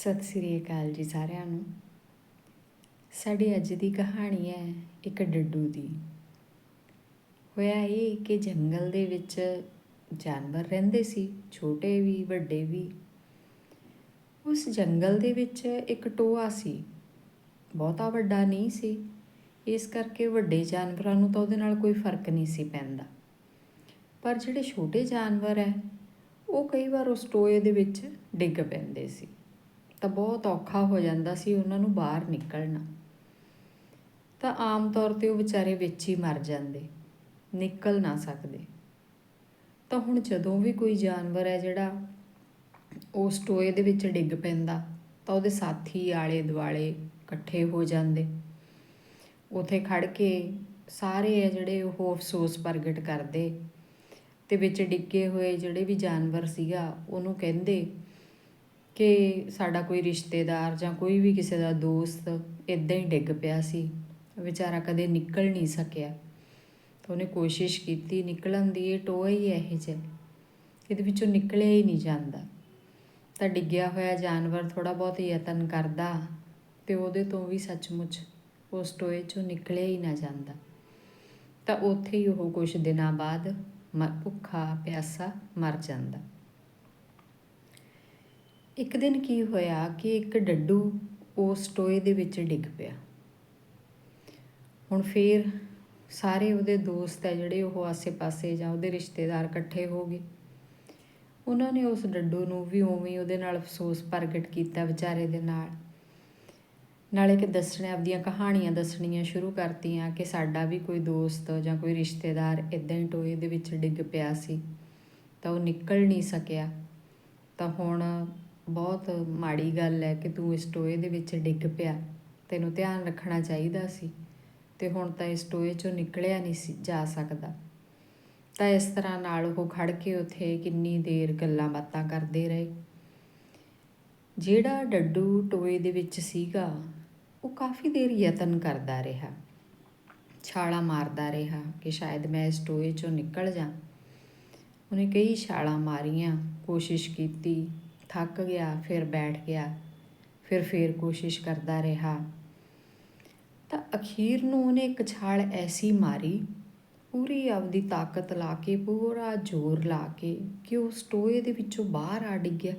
ਸਤਿ ਸ੍ਰੀ ਅਕਾਲ ਜੀ ਸਾਰਿਆਂ ਨੂੰ। ਸਾਡੀ ਅੱਜ ਦੀ ਕਹਾਣੀ ਹੈ ਇੱਕ ਡੱਡੂ ਦੀ। ਹੋਇਆ ਇਹ ਕਿ ਜੰਗਲ ਦੇ ਵਿੱਚ ਜਾਨਵਰ ਰਹਿੰਦੇ ਸੀ, ਛੋਟੇ ਵੀ, ਵੱਡੇ ਵੀ। ਉਸ ਜੰਗਲ ਦੇ ਵਿੱਚ ਇੱਕ ਟੋਆ ਸੀ। ਬਹੁਤਾ ਵੱਡਾ ਨਹੀਂ ਸੀ। ਇਸ ਕਰਕੇ ਵੱਡੇ ਜਾਨਵਰਾਂ ਨੂੰ ਤਾਂ ਉਹਦੇ ਨਾਲ ਕੋਈ ਫ਼ਰਕ ਨਹੀਂ ਸੀ ਪੈਂਦਾ। ਪਰ ਜਿਹੜੇ ਛੋਟੇ ਜਾਨਵਰ ਹੈ, ਉਹ ਕਈ ਵਾਰ ਉਸ ਟੋਏ ਦੇ ਵਿੱਚ ਡਿੱਗ ਪੈਂਦੇ ਸੀ। ਤਾਂ ਬਹੁਤ ਔਖਾ ਹੋ ਜਾਂਦਾ ਸੀ ਉਹਨਾਂ ਨੂੰ ਬਾਹਰ ਨਿਕਲਣਾ। ਤਾਂ ਆਮ ਤੌਰ ਤੇ ਉਹ ਵਿਚਾਰੇ ਵਿੱਚ ਹੀ ਮਰ ਜਾਂਦੇ, ਨਿਕਲ ਨਾ ਸਕਦੇ। ਤਾਂ ਹੁਣ ਜਦੋਂ ਵੀ ਕੋਈ ਜਾਨਵਰ ਹੈ ਜਿਹੜਾ ਉਸ ਟੋਏ ਦੇ ਵਿੱਚ ਡਿੱਗ ਪੈਂਦਾ, ਤਾਂ ਉਹਦੇ ਸਾਥੀ ਆਲੇ ਦੁਆਲੇ ਇਕੱਠੇ ਹੋ ਜਾਂਦੇ। ਉਥੇ ਖੜ ਕੇ ਸਾਰੇ ਆ ਜਿਹੜੇ ਉਹ ਅਫਸੋਸ ਪ੍ਰਗਟ ਕਰਦੇ ਤੇ ਵਿੱਚ ਡਿੱਗੇ ਹੋਏ ਜਿਹੜੇ ਵੀ ਜਾਨਵਰ ਸੀਗਾ, ਉਹਨੂੰ ਕਹਿੰਦੇ ਕਿ ਸਾਡਾ ਕੋਈ ਰਿਸ਼ਤੇਦਾਰ ਜਾਂ ਕੋਈ ਵੀ ਕਿਸੇ ਦਾ ਦੋਸਤ ਇਦਾਂ ਹੀ ਡਿੱਗ ਪਿਆ ਸੀ। ਵਿਚਾਰਾ ਕਦੇ ਨਿਕਲ ਨਹੀਂ ਸਕਿਆ। ਤਾਂ ਉਹਨੇ ਕੋਸ਼ਿਸ਼ ਕੀਤੀ, ਨਿਕਲਣ ਦੀ ਇਹ ਟੋਆ ਹੀ ਇਹੋ ਜਿਹਾ। ਇਹਦੇ ਵਿੱਚੋਂ ਨਿਕਲਿਆ ਹੀ ਨਹੀਂ ਜਾਂਦਾ। ਤਾਂ ਡਿੱਗਿਆ ਹੋਇਆ ਜਾਨਵਰ ਥੋੜਾ ਬਹੁਤ ਯਤਨ ਕਰਦਾ ਤੇ ਉਹਦੇ ਤੋਂ ਵੀ ਸੱਚਮੁੱਚ ਉਸ ਟੋਏ ਚੋਂ ਨਿਕਲਿਆ ਹੀ ਨਾ ਜਾਂਦਾ। ਤਾਂ ਉੱਥੇ ਹੀ ਉਹ ਕੁਝ ਦਿਨਾਂ ਬਾਅਦ ਭੁੱਖਾ, ਪਿਆਸਾ ਮਰ ਜਾਂਦਾ। ਇੱਕ ਦਿਨ ਕੀ ਹੋਇਆ ਕਿ ਇੱਕ ਡੱਡੂ ਉਸ ਟੋਏ ਦੇ ਵਿੱਚ ਡਿੱਗ ਪਿਆ। ਹੁਣ ਫੇਰ ਸਾਰੇ ਉਹਦੇ ਦੋਸਤ ਹੈ ਜਿਹੜੇ ਉਹ ਆਸੇ-ਪਾਸੇ ਜਾਂ ਉਹਦੇ ਰਿਸ਼ਤੇਦਾਰ ਇਕੱਠੇ ਹੋ ਗਏ। ਉਹਨਾਂ ਨੇ ਉਸ ਡੱਡੂ ਨੂੰ ਵੀ ਉਵੇਂ ਉਹਦੇ ਨਾਲ ਅਫਸੋਸ ਪ੍ਰਗਟ ਕੀਤਾ ਵਿਚਾਰੇ ਦੇ ਨਾਲ। ਨਾਲੇ ਕਿ ਦੱਸਣੇ, ਆਪਦੀਆਂ ਕਹਾਣੀਆਂ ਦੱਸਣੀਆਂ ਸ਼ੁਰੂ ਕਰਤੀਆਂ ਕਿ ਸਾਡਾ ਵੀ ਕੋਈ ਦੋਸਤ ਜਾਂ ਕੋਈ ਰਿਸ਼ਤੇਦਾਰ ਇਦਾਂ ਹੀ ਟੋਏ ਦੇ ਵਿੱਚ ਡਿੱਗ ਪਿਆ ਸੀ। ਤਾਂ ਉਹ ਨਿਕਲ ਨਹੀਂ ਸਕਿਆ। ਤਾਂ ਹੁਣ ਬਹੁਤ ਮਾੜੀ ਗੱਲ ਹੈ ਕਿ ਤੂੰ ਇਸ ਟੋਏ ਦੇ ਵਿੱਚ ਡਿੱਗ ਪਿਆ। ਤੈਨੂੰ ਧਿਆਨ ਰੱਖਣਾ ਚਾਹੀਦਾ ਸੀ ਤੇ ਹੁਣ ਤਾਂ ਇਸ ਟੋਏ ਚੋਂ ਨਿਕਲਿਆ ਨਹੀਂ ਸੀ, ਜਾ ਸਕਦਾ। ਤਾਂ ਇਸ ਤਰ੍ਹਾਂ ਨਾਲ ਉਹ ਖੜ ਕੇ ਉੱਥੇ ਕਿੰਨੀ ਦੇਰ ਗੱਲਾਂ ਬਾਤਾਂ ਕਰਦੇ ਰਹੇ। ਜਿਹੜਾ ਡੱਡੂ ਟੋਏ ਦੇ ਵਿੱਚ ਸੀਗਾ, ਉਹ ਕਾਫੀ ਦੇਰ ਯਤਨ ਕਰਦਾ ਰਿਹਾ। ਛਾਲਾ ਮਾਰਦਾ ਰਿਹਾ ਕਿ ਸ਼ਾਇਦ ਮੈਂ ਇਸ ਟੋਏ ਚੋਂ ਨਿਕਲ ਜਾ। ਉਹਨੇ ਕਈ ਛਾਲਾਂ ਮਾਰੀਆਂ, ਕੋਸ਼ਿਸ਼ ਕੀਤੀ ਥੱਕ ਗਿਆ, ਫਿਰ ਬੈਠ ਗਿਆ, ਫਿਰ ਫੇਰ ਕੋਸ਼ਿਸ਼ ਕਰਦਾ ਰਿਹਾ। ਤਾਂ ਅਖੀਰ ਨੂੰ ਉਹਨੇ ਇੱਕ ਛਾਲ ਐਸੀ ਮਾਰੀ, ਪੂਰੀ ਆਪਦੀ ਤਾਕਤ ਲਾ ਕੇ, ਪੂਰਾ ਜ਼ੋਰ ਲਾ ਕੇ ਕਿ ਉਸ ਟੋਏ ਦੇ ਵਿੱਚੋਂ ਬਾਹਰ ਆ ਡਿੱਗਿਆ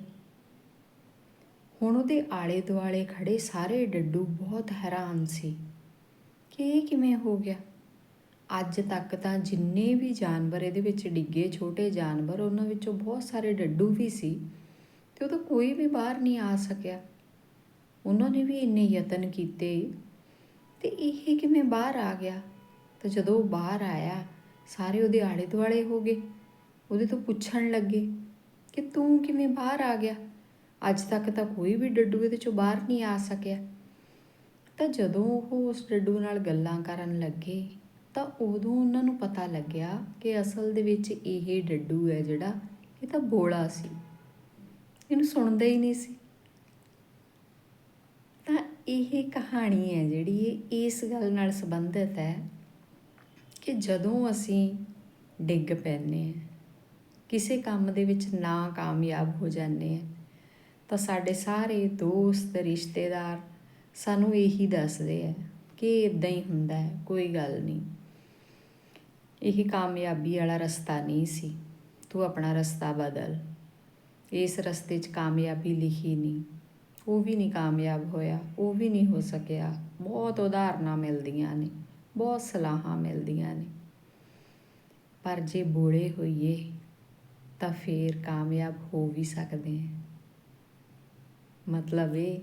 ਹੁਣ ਉਹਦੇ ਆਲੇ ਦੁਆਲੇ ਖੜੇ ਸਾਰੇ ਡੱਡੂ ਬਹੁਤ ਹੈਰਾਨ ਸੀ ਕਿ ਇਹ ਕਿਵੇਂ ਹੋ ਗਿਆ? ਅੱਜ ਤੱਕ ਤਾਂ ਜਿੰਨੇ ਵੀ ਜਾਨਵਰ ਇਹਦੇ ਵਿੱਚ ਡਿੱਗੇ, ਛੋਟੇ ਜਾਨਵਰ, ਉਹਨਾਂ ਵਿੱਚੋਂ ਬਹੁਤ ਸਾਰੇ ਡੱਡੂ ਵੀ ਸੀ। ਤੇ ਉਹ ਤਾਂ ਕੋਈ ਵੀ ਬਾਹਰ ਨਹੀਂ ਆ ਸਕਿਆ। ਉਹਨਾਂ ਨੇ ਵੀ ਇੰਨੇ ਯਤਨ ਕੀਤੇ ਤੇ ਇਹ ਕਿਵੇਂ ਬਾਹਰ ਆ ਗਿਆ? ਤਾਂ ਜਦੋਂ ਉਹ ਬਾਹਰ ਆਇਆ, ਸਾਰੇ ਉਹਦੇ ਆਲੇ ਦੁਆਲੇ ਹੋ ਗਏ। ਉਹਦੇ ਤੋਂ ਪੁੱਛਣ ਲੱਗੇ ਕਿ ਤੂੰ ਕਿਵੇਂ ਬਾਹਰ ਆ ਗਿਆ? ਅੱਜ ਤੱਕ ਤਾਂ ਕੋਈ ਵੀ ਡੱਡੂ ਇਹਦੇ ਚੋਂ ਬਾਹਰ ਨਹੀਂ ਆ ਸਕਿਆ। ਤਾਂ ਜਦੋਂ ਉਹ ਉਸ ਡੱਡੂ ਨਾਲ ਗੱਲਾਂ ਕਰਨ ਲੱਗੇ, ਤਾਂ ਉਦੋਂ ਉਹਨਾਂ ਨੂੰ ਪਤਾ ਲੱਗਿਆ ਕਿ ਅਸਲ ਦੇ ਵਿੱਚ ਇਹ ਡੱਡੂ ਹੈ ਜਿਹੜਾ, ਇਹ ਤਾਂ ਬੋਲਾ ਸੀ। ਇਹਨੂੰ ਸੁਣਦਾ ਹੀ ਨਹੀਂ ਸੀ। ਤਾਂ ਇਹ ਕਹਾਣੀ ਹੈ ਜਿਹੜੀ ਇਹ ਇਸ ਗੱਲ ਨਾਲ ਸੰਬੰਧਿਤ ਹੈ ਕਿ ਜਦੋਂ ਅਸੀਂ ਡਿੱਗ ਪੈਨੇ ਆ ਕਿਸੇ ਕੰਮ ਦੇ ਵਿੱਚ ਨਾ ਕਾਮਯਾਬ ਹੋ ਜਾਂਦੇ ਆ ਤਾਂ ਸਾਡੇ ਸਾਰੇ ਦੋਸਤ, ਰਿਸ਼ਤੇਦਾਰ ਸਾਨੂੰ ਇਹੀ ਦੱਸਦੇ ਆ ਕਿ ਇਦਾਂ ਹੀ ਹੁੰਦਾ ਹੈ, ਕੋਈ ਗੱਲ ਨਹੀਂ। ਇਹ ਕਾਮਯਾਬੀ ਵਾਲਾ ਰਸਤਾ ਨਹੀਂ ਸੀ। ਤੂੰ ਆਪਣਾ ਰਸਤਾ ਬਦਲ। ਇਸ ਰਸਤੇ 'ਚ ਕਾਮਯਾਬੀ ਲਿਖੀ ਨਹੀਂ ਉਹ ਵੀ ਨਹੀਂ ਕਾਮਯਾਬ ਹੋਇਆ, ਉਹ ਵੀ ਨਹੀਂ ਹੋ ਸਕਿਆ। ਬਹੁਤ ਉਦਾਹਰਨਾਂ ਮਿਲਦੀਆਂ ਨੇ, ਬਹੁਤ ਸਲਾਹਾਂ ਮਿਲਦੀਆਂ ਨੇ। ਪਰ ਜੇ ਬੋਲੇ ਹੋਈਏ, ਤਾਂ ਫੇਰ ਕਾਮਯਾਬ ਹੋ ਵੀ ਸਕਦੇ ਹਾਂ। ਮਤਲਬ ਇਹ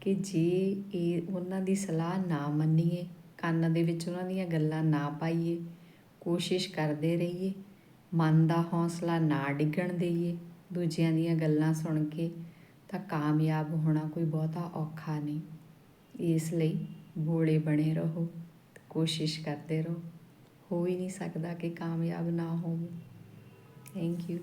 ਕਿ ਜੇ ਇਹ ਉਹਨਾਂ ਦੀ ਸਲਾਹ ਨਾ ਮੰਨੀਏ, ਕੰਨ ਦੇ ਵਿੱਚ ਉਹਨਾਂ ਦੀਆਂ ਗੱਲਾਂ ਨਾ ਪਾਈਏ, ਕੋਸ਼ਿਸ਼ ਕਰਦੇ ਰਹੀਏ, ਮਨ ਦਾ ਹੌਸਲਾ ਨਾ ਡਿੱਗਣ ਦੇਈਏ ਦੂਜਿਆਂ ਦੀਆਂ ਗੱਲਾਂ ਸੁਣ ਕੇ ਤਾਂ ਕਾਮਯਾਬ ਹੋਣਾ ਕੋਈ ਬਹੁਤਾ ਔਖਾ ਨਹੀਂ। ਇਸ ਲਈ ਬੋਲੇ ਬਣੇ ਰਹੋ, ਕੋਸ਼ਿਸ਼ ਕਰਦੇ ਰਹੋ। ਹੋ ਹੀ ਨਹੀਂ ਸਕਦਾ ਕਿ ਕਾਮਯਾਬ ਨਾ ਹੋਵੋ। Thank you